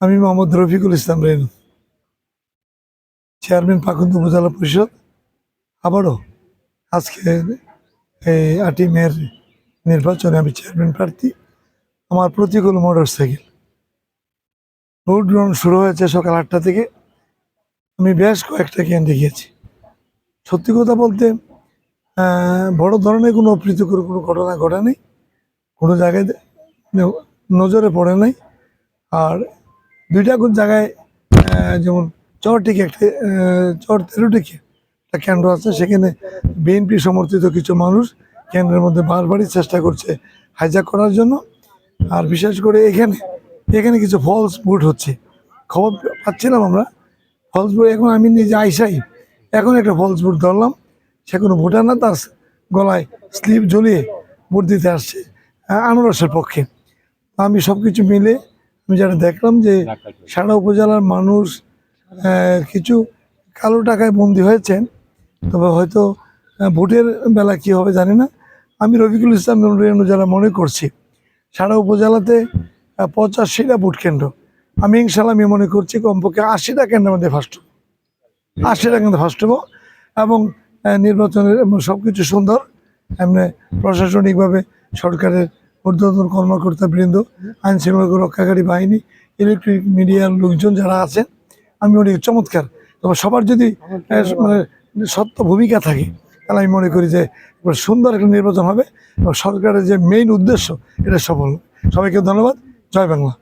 আমি মোহাম্মদ রফিকুল ইসলাম রেনু, চেয়ারম্যান পাকুন্দ উপজেলা পরিষদ। আবারও আজকে এই আটই মেয়ের নির্বাচনে আমি চেয়ারম্যান প্রার্থী। আমার প্রতিকূল মোটর সাইকেল ভোট গ্রহণ শুরু হয়েছে সকাল আটটা থেকে। আমি বেশ কয়েকটা কেন্দ্রে গিয়েছি সত্যি কথা বলতে বড় ধরনের কোনো অপ্রীতিকর কোনো ঘটনা ঘটে নেই কোনো জায়গায় নজরে পড়ে নাই। আর দুইটা কোন জায়গায় যেমন চরটিকে একটা চর তেরোটিকে একটা কেন্দ্র আছে, সেখানে বিএনপি সমর্থিত কিছু মানুষ কেন্দ্রের মধ্যে বারবারই চেষ্টা করছে হাইজ্যাক করার জন্য। আর বিশেষ করে এখানে এখানে কিছু ফলস বুট হচ্ছে। খবর পাচ্ছিলাম আমরা। ফলস বুট এখন আমি নিজে আইসাই। এখন একটা ফলস বুট ধরলাম। সে কোনো ভোটার না, তার গলায় স্লিপ ঝুলিয়ে ভোট দিতে আসছে আনারসের পক্ষে। আমি সব কিছু মিলে আমি যেটা দেখলাম যে সারা উপজেলার মানুষ কিছু কালো টাকায় বন্দী হয়েছেন। তবে হয়তো ভোটের বেলা কি হবে জানি না। আমি রফিকুল ইসলাম রেণু যারা মনে করছি সারা উপজেলাতে পঁচাশিটা ভোট কেন্দ্র। আমি ইনশাল্লাহ আমি মনে করছি কমপক্ষে আশিটা কেন্দ্রের মধ্যে ফার্স্ট হব। আশিটা কেন্দ্র ফার্স্ট হব এবং নির্বাচনের সব কিছু সুন্দর। এমনি প্রশাসনিকভাবে সরকারের ঊর্ধ্বতন কর্মকর্তা বৃন্দ আইন শৃঙ্খলা রক্ষাকারী বাহিনী ইলেকট্রিক মিডিয়ার লোকজন যারা আছেন, আমি মনে করি চমৎকার। তবে সবার যদি মানে সত্য ভূমিকা থাকে, তাহলে আমি মনে করি যে সুন্দর একটা নির্বাচন হবে। এবং সরকারের যে মেইন উদ্দেশ্য, এটা সফল। সবাইকে ধন্যবাদ। জয় বাংলা।